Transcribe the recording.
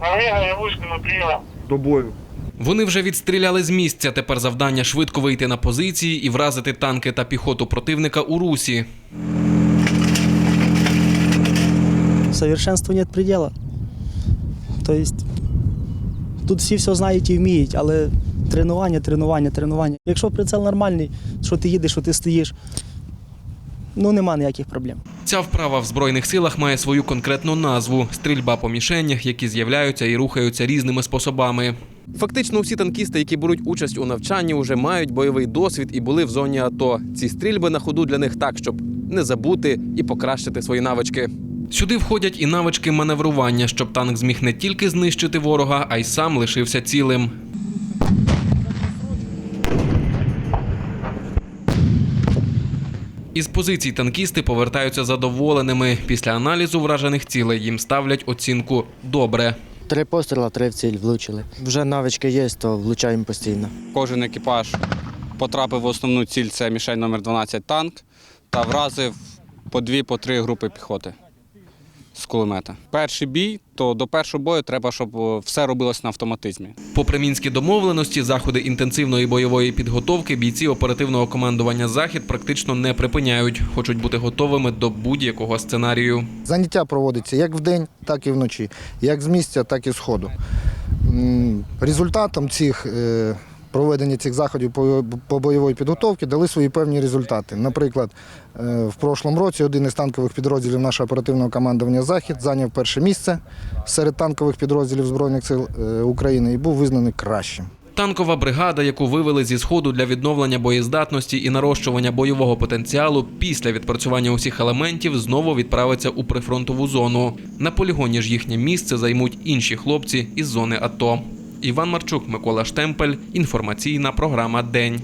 Олега і вузькому. До бою. Вони вже відстріляли з місця. Тепер завдання швидко вийти на позиції і вразити танки та піхоту противника у русі. Совершенству нет предела. То есть тут всі все знають і вміють, але тренування, тренування, тренування. Якщо прицел нормальний, що ти їдеш, що ти стоїш, ну нема ніяких проблем. Ця вправа в збройних силах має свою конкретну назву стрільба по мішенях, які з'являються і рухаються різними способами. Фактично, усі танкісти, які беруть участь у навчанні, вже мають бойовий досвід і були в зоні АТО. Ці стрільби на ходу для них так, щоб не забути і покращити свої навички. Сюди входять і навички маневрування, щоб танк зміг не тільки знищити ворога, а й сам лишився цілим. Із позицій танкісти повертаються задоволеними. Після аналізу вражених цілей їм ставлять оцінку добре. Три постріла, три в ціль влучили. Вже навички є, то влучаємо постійно. Кожен екіпаж потрапив в основну ціль, це мішень номер 12 танк, та вразив по дві, по три групи піхоти з кулемета. Перший бій, то до першого бою треба, щоб все робилось на автоматизмі. Попри мінські домовленості, заходи інтенсивної бойової підготовки бійці оперативного командування Захід практично не припиняють, хочуть бути готовими до будь-якого сценарію. Заняття проводиться як вдень, так і вночі, як з місця, так і з ходу. Результатом цих е, проведення цих заходів по, бойовій підготовці дали свої певні результати. Наприклад, е, в прошлому році один із танкових підрозділів нашого оперативного командування Захід зайняв перше місце серед танкових підрозділів Збройних сил е, України і був визнаний кращим. Танкова бригада, яку вивели зі сходу для відновлення боєздатності і нарощування бойового потенціалу, після відпрацювання усіх елементів знову відправиться у прифронтову зону. На полігоні ж їхнє місце займуть інші хлопці із зони АТО. Іван Марчук, Микола Штемпель. Інформаційна програма День.